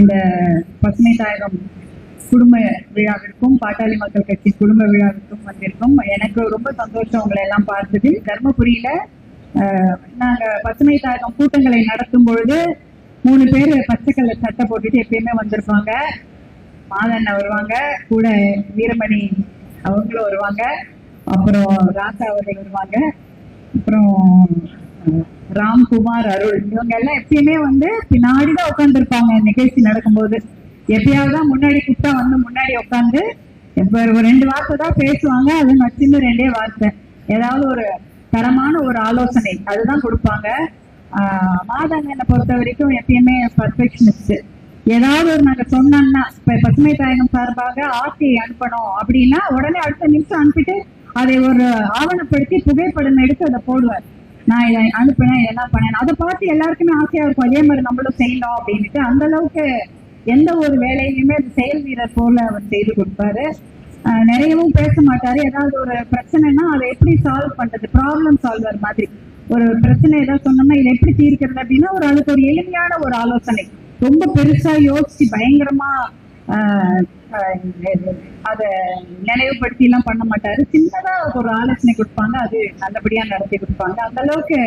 இந்த பசுமை தாயகம் குடும்ப விழாவிற்கும் பாட்டாளி மக்கள் கட்சி குடும்ப விழாவிற்கும் வந்திருக்கும். எனக்கு ரொம்ப சந்தோஷம் உங்களை எல்லாம் பார்த்தது. தர்மபுரியில நாங்க பசுமை தாயகம் கூட்டங்களை நடத்தும் பொழுது மூணு பேர் பச்சை கலர் சட்டை போட்டுட்டு எப்பயுமே வந்திருப்பாங்க. மாதண்ண வருவாங்க கூட வீரமணி அவங்களும் வருவாங்க. அப்புறம் ராசா அவர்கள் வருவாங்க. அப்புறம் ராம்குமார் அருள். இவங்க எல்லாம் எப்பயுமே வந்து பின்னாடி தான் உட்காந்துருப்பாங்க நிகழ்ச்சி நடக்கும்போது எப்பயாவது தான் முன்னாடி கூப்பிட்டா வந்து முன்னாடி உட்காந்து இப்போ ஒரு ரெண்டு வார்த்தை தான் பேசுவாங்க. அது நச்சுன்னு ரெண்டே வார்த்தை. ஏதாவது ஒரு தரமான ஒரு ஆலோசனை அதுதான் கொடுப்பாங்க. ஆஹ் பொறுத்த வரைக்கும் எப்பயுமே பர்ஃபெக்ஷனிஸ்ட் ஏதாவது ஒரு நாங்க சொன்னோம்னா இப்போ பசுமை தாயகம் சார்பாக ஆர்டி அனுப்பணும் அப்படின்னா உடனே அடுத்த நிமிஷம் அனுப்பிட்டு அதை ஒரு ஆவணப்படுத்தி புகைப்படம் எடுத்து அதை போடுவார். நான் இதை அனுப்பினேன் இதெல்லாம் பண்ணேன்? அதை பார்த்து எல்லாருக்குமே ஆசையா இருக்கும். அதே மாதிரி நம்மளும் செய்யணும் அப்படின்ட்டு அந்த அளவுக்கு எந்த ஒரு வேலையிலுமே அது செயல் வீரர் போல அவர் செய்து கொடுப்பாரு. ஆஹ் நிறையவும் பேச மாட்டாரு. ஏதாவது ஒரு பிரச்சனைனா அதை எப்படி சால்வ் பண்றது? ப்ராப்ளம் சால்வர் மாதிரி. ஒரு பிரச்சனை ஏதாவது சொன்னோம்னா இதை எப்படி தீர்க்கிறது அப்படின்னா ஒரு அதுக்கு ஒரு எளிமையான ஒரு ஆலோசனை. ரொம்ப பெருசா யோசிச்சு பயங்கரமா ஆஹ் அத நினைவுபடுத்தி எல்லாம் பண்ண மாட்டாரு. சின்னதா ஒரு ஆலோசனை கொடுப்பாங்க. அது நல்லபடியா நடத்தி கொடுப்பாங்க. அந்த அளவுக்கு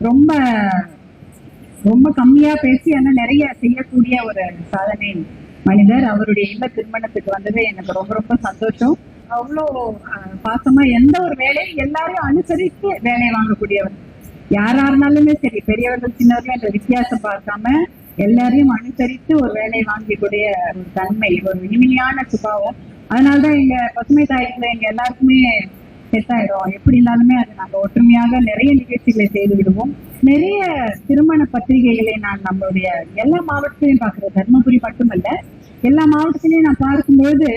ரொம்ப ரொம்ப கம்மியா பேசி ஆனா நிறைய செய்யக்கூடிய ஒரு சாதனை மனிதர். அவருடைய இல்ல திருமணத்துக்கு வந்தது எனக்கு ரொம்ப ரொம்ப சந்தோஷம். அவ்வளோ அஹ், பாசமா எந்த ஒரு வேலையும் எல்லாரையும் அனுசரித்து வேலையை வாங்கக்கூடியவர். யாரா இருந்தாலுமே சரி பெரியவர்கள் சின்னவர்கள் என்ற வித்தியாசம் பார்க்காம எல்லாரையும் அனுசரித்து ஒரு வேலையை வாங்கக்கூடிய ஒரு தன்மை ஒரு இனிமையான சுபாவம். அதனாலதான் எங்க பசுமை தாயத்துல எங்க எல்லாருக்குமே செட் ஆயிடும் எப்படி இருந்தாலுமே அது நாங்க ஒற்றுமையாக நிறைய நிகழ்ச்சிகளை செய்து விடுவோம். நிறைய திருமண பத்திரிகைகளை நான் நம்மளுடைய எல்லா மாவட்டத்திலையும் பாக்குறேன் தர்மபுரி மட்டுமல்ல எல்லா மாவட்டத்திலையும் நான் பார்க்கும்பொழுது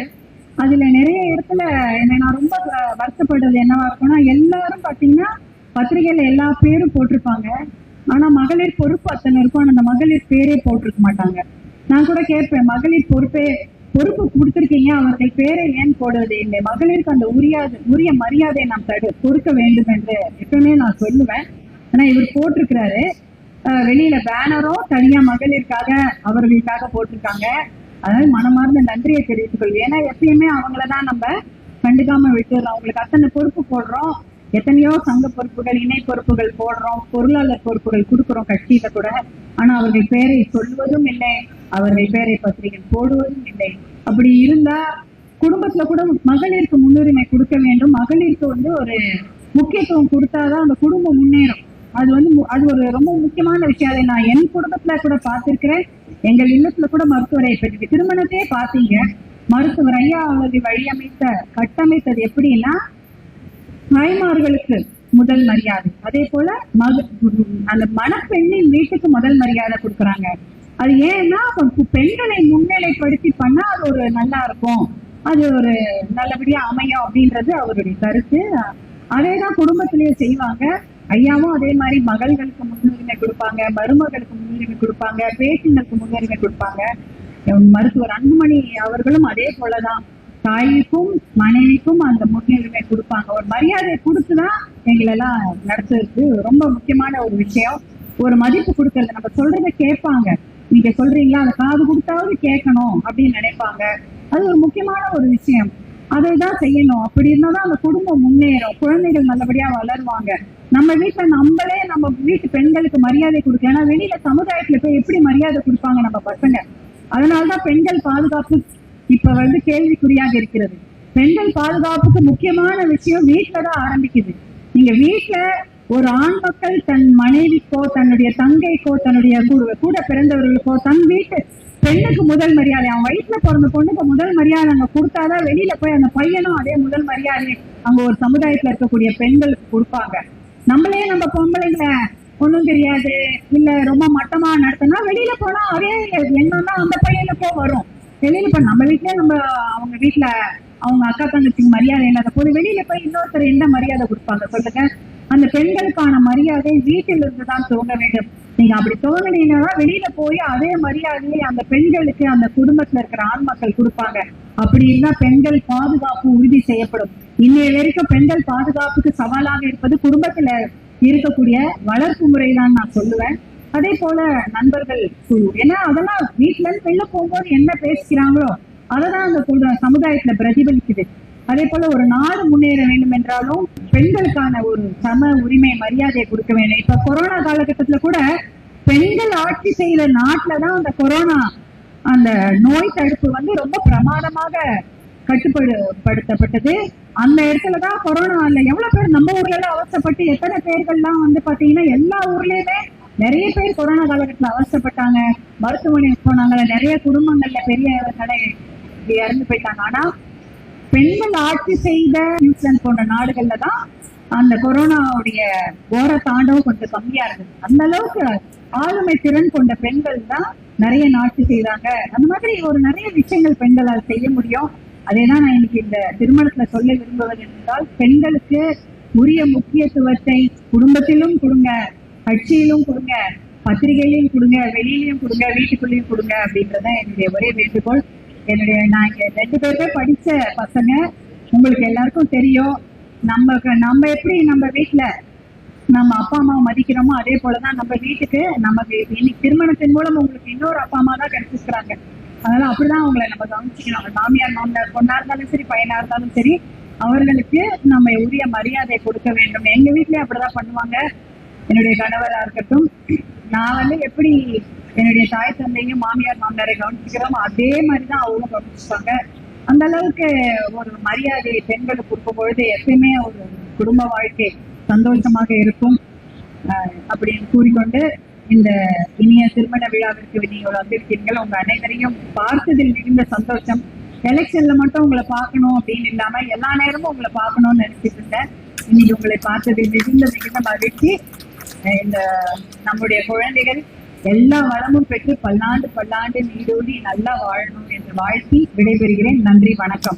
அதுல நிறைய இடத்துல என்னை நான் ரொம்ப வ- வருத்தப்படுறது என்னவா இருக்கும்னா எல்லாரும் பாத்தீங்கன்னா பத்திரிகையில எல்லா பேரும் போட்டிருப்பாங்க. ஆனா மகளிர் பொறுப்பு அத்தனை இருக்கும். ஆனா அந்த மகளிர் பேரே போட்டிருக்க மாட்டாங்க. நான் கூட கேட்பேன் மகளிர் பொறுப்பே பொறுப்பு கொடுத்திருக்கீங்க. அவர்கள் பேரை ஏன் போடுவது இல்லை? மகளிருக்கு அந்த உரிய உரிய மரியாதையை நாம் தடு கொடுக்க வேண்டும் என்று எப்பவுமே நான் சொல்லுவேன். ஆனா இவர் போட்டிருக்கிறாரு. வெளியில பேனரும் தனியா மகளிருக்காக அவர்களுக்காக போட்டிருக்காங்க. அதனால மனமார்ந்த நன்றியை தெரிவித்துக் கொள்வேன் ஏன்னா எப்பயுமே அவங்களதான் நம்ம கண்டுக்காம விட்டுறோம். அவங்களுக்கு அத்தனை பொறுப்பு போடுறோம். எத்தனையோ சங்க பொறுப்புகள் இணை பொறுப்புகள் போடுறோம் பொருளாளர் பொறுப்புகள் கொடுக்குறோம் கட்சியில கூட. ஆனா அவர்கள் பெயரை சொல்வதும் இல்லை. அவர்கள் பெயரை பத்திரிகை போடுவதும் இல்லை. அப்படி இருந்தா குடும்பத்துல கூட மகளிருக்கு முன்னுரிமை கொடுக்க வேண்டும். மகளிருக்கு வந்து ஒரு முக்கியத்துவம் கொடுத்தாதான் அந்த குடும்பம் முன்னேறும். அது வந்து மு- அது ஒரு ரொம்ப முக்கியமான விஷயம். அதை நான் என் குடும்பத்துல கூட பார்த்திருக்கிறேன். எங்கள் இல்லத்துல கூட மருத்துவரை பற்றி. திருமணத்தையே பார்த்தீங்க. மருத்துவர் ஐயா அவர்கள் வழியமைத்த கட்டமைத்தது எப்படின்னா தாய்மார்களுக்கு முதல் மரியாதை. அதே போல மக அந்த மணப்பெண்ணின் வீட்டுக்கு முதல் மரியாதை கொடுக்குறாங்க. அது ஏன்னா பெண்களை முன்னிலைப்படுத்தி பண்ணா அது ஒரு நல்லா இருக்கும். அது ஒரு நல்லபடியா அமையும் அப்படின்றது அவருடைய கருத்து. அதேதான் குடும்பத்திலேயே செய்வாங்க. ஐயாவும் அதே மாதிரி மகள்களுக்கு முன்னுரிமை கொடுப்பாங்க மருமகளுக்கு முன்னுரிமை கொடுப்பாங்க பேட்டிங்களுக்கு முன்னுரிமை கொடுப்பாங்க. மருத்துவர் அன்புமணி அவர்களும் அதே போலதான். தாய்க்கும் மனைவிக்கும் அந்த முன்னுரிமை கொடுப்பாங்க. ஒரு மரியாதை கொடுத்துதான் எங்களெல்லாம் நடத்துறது ரொம்ப முக்கியமான ஒரு விஷயம். ஒரு மதிப்பு கொடுக்கறது நம்ம சொல்றத கேட்பாங்க. நீங்க சொல்றீங்களா? அதை காது கொடுத்தாவது கேட்கணும் அப்படின்னு நினைப்பாங்க. அது ஒரு முக்கியமான ஒரு விஷயம். அதை தான் செய்யணும். அப்படி இருந்தாதான் அந்த குடும்பம் முன்னேறும். குழந்தைகள் நல்லபடியா வளருவாங்க. நம்ம வீட்டுல நம்மளே நம்ம வீட்டு பெண்களுக்கு மரியாதை கொடுக்கல ஏன்னா வெளியில சமுதாயத்துல போய் எப்படி மரியாதை கொடுப்பாங்க நம்ம பசங்க? அதனாலதான் பெண்கள் பாதுகாப்பு இப்ப வந்து கேள்விக்குறியாக இருக்கிறது. பெண்கள் பாதுகாப்புக்கு முக்கியமான விஷயம் வீட்டுல தான் ஆரம்பிக்குது. நீங்க வீட்டுல ஒரு ஆண் மக்கள் தன் மனைவிக்கோ தன்னுடைய தங்கைக்கோ தன்னுடைய கூட- கூட பிறந்தவர்களுக்கோ தன் வீட்டு பெண்ணுக்கு முதல் மரியாதை அவன் வயிற்றுல பிறந்த பொண்ணுக்கு முதல் மரியாதை அங்க கொடுத்தாதான் வெளியில போய் அந்த பையனும் அதே முதல் மரியாதை அங்க ஒரு சமுதாயத்துல இருக்கக்கூடிய பெண்களுக்கு கொடுப்பாங்க. நம்மளே நம்ம பொம்பளைங்க ஒண்ணும் தெரியாது. இல்ல ரொம்ப மட்டமா நடத்தினா வெளியில போனா அதே எண்ணம் தான் அந்த பையனுக்கோ வரும். வெளியில இப்ப நம்ம வீட்லயே நம்ம அவங்க வீட்டுல அவங்க அக்கா தங்கச்சிக்கு மரியாதை இல்லாத போது வெளியில போய் இன்னொருத்தர் என்ன மரியாதை கொடுப்பாங்க சொல்லுங்க? அந்த பெண்களுக்கான மரியாதை வீட்டில் இருந்து தான் துவங்க வேண்டும். நீங்க அப்படி துவங்கினீங்கன்னா வெளியில போய் அதே மரியாதையை அந்த பெண்களுக்கு அந்த குடும்பத்துல இருக்கிற ஆண் மக்கள் கொடுப்பாங்க. அப்படி இருந்தா பெண்கள் பாதுகாப்பு உறுதி செய்யப்படும். இன்னைய வரைக்கும் பெண்கள் பாதுகாப்புக்கு சவாலாக இருப்பது குடும்பத்துல இருக்கக்கூடிய வளர்ப்பு முறைதான் நான் சொல்லுவேன். அதே போல நண்பர்கள் குழு. ஏன்னா அதெல்லாம் வீட்டுல இருந்து வெளில போகும்போது என்ன பேசிக்கிறாங்களோ அததான் அந்த குழு- சமுதாயத்துல பிரதிபலிக்குது. அதே போல ஒரு நாடு முன்னேற வேண்டும் என்றாலும் பெண்களுக்கான ஒரு சம உரிமை மரியாதையை கொடுக்க வேண்டும் இப்ப கொரோனா காலகட்டத்துல கூட பெண்கள் ஆட்சி செய்த நாட்டுலதான் அந்த கொரோனா அந்த நோய் தடுப்பு வந்து ரொம்ப பிரமாதமாக கட்டுப்படுத்தப்பட்டது. அந்த இடத்துலதான் கொரோனால எவ்வளவு பேர் நம்ம ஊர்ல எல்லாம் அவசப்பட்டு எத்தனை பேர்கள்லாம் வந்து பாத்தீங்கன்னா எல்லா ஊர்லயுமே நிறைய பேர் கொரோனா காலகட்டத்துல அவசரப்பட்டாங்க மருத்துவமனைக்கு போனாங்க. நிறைய குடும்பங்கள்ல பெரிய கடை இறந்து போயிட்டாங்க. ஆனா பெண்கள் ஆட்சி செய்த நியூசிலாந்து போன்ற நாடுகள்ல தான் அந்த கொரோனாவுடைய கோர தாண்டவம் கொஞ்சம் கம்மியா இருந்தது. அந்த அளவுக்கு ஆளுமை திறன் கொண்ட பெண்கள் தான் நிறைய நாட்டு செய்தாங்க அந்த மாதிரி ஒரு நிறைய விஷயங்கள் பெண்களால் செய்ய முடியும். அதேதான் நான் இன்னைக்கு இந்த திருமணத்துல சொல்ல விரும்புவது என்றால் பெண்களுக்கு உரிய முக்கியத்துவத்தை குடும்பத்திலும் கொடுங்க. கட்சியிலும் கொடுங்க பத்திரிகையிலையும் கொடுங்க வெளியிலயும் கொடுங்க வீட்டுக்குள்ளேயும் கொடுங்க அப்படின்றத என்னுடைய ஒரே வேண்டுகோள். என்னுடைய நான் இங்க ரெண்டு பேருமே படிச்ச பசங்க. உங்களுக்கு எல்லாருக்கும் தெரியும். நம்ம நம்ம எப்படி நம்ம வீட்டுல நம்ம அப்பா அம்மா மதிக்கிறோமோ அதே போலதான் நம்ம வீட்டுக்கு நமக்கு இன்னைக்கு திருமணத்தின் மூலம் உங்களுக்கு இன்னொரு அப்பா அம்மா தான் கிடைச்சிருக்கிறாங்க. அதனால அப்படிதான் அவங்களை நம்ம கவனிச்சுக்கணும். அவங்க மாமியார் மாமனார் பொண்ணா இருந்தாலும் சரி பையனா இருந்தாலும் சரி அவர்களுக்கு நம்ம உரிய மரியாதை கொடுக்க வேண்டும். எங்க வீட்லயே அப்படிதான் பண்ணுவாங்க. என்னுடைய கணவரா இருக்கட்டும் நான் வந்து எப்படி என்னுடைய தாய் தந்தையும் மாமியார் மாமனாரை கவனிச்சுக்கிறோம் அதே மாதிரிதான் அவங்களும் கவனிச்சுப்பாங்க. அந்த அளவுக்கு ஒரு மரியாதை பெண்களுக்கு கொடுக்கும் பொழுது எப்பயுமே ஒரு குடும்ப வாழ்க்கை சந்தோஷமாக இருக்கும். அப்படின்னு கூறிக்கொண்டு இந்த இனிய திருமண விழாவிற்கு நீங்கள் வந்திருக்கீர்கள். உங்க அனைவரையும் பார்த்ததில் மிகுந்த சந்தோஷம். எலெக்ஷன்ல மட்டும் உங்களை பார்க்கணும் அப்படின்னு இல்லாம எல்லா நேரமும் உங்களை பார்க்கணும்னு நினைச்சிட்டு இருந்தேன். இன்னைக்கு உங்களை பார்த்ததில் மிகுந்த மிகுந்த மகிழ்ச்சி. இந்த நம்முடைய குழந்தைகள் எல்லா வளமும் பெற்று பல்லாண்டு பல்லாண்டு நீடோடி நல்லா வாழணும் என்று வாழ்த்தி விடைபெறுகிறேன். நன்றி வணக்கம்.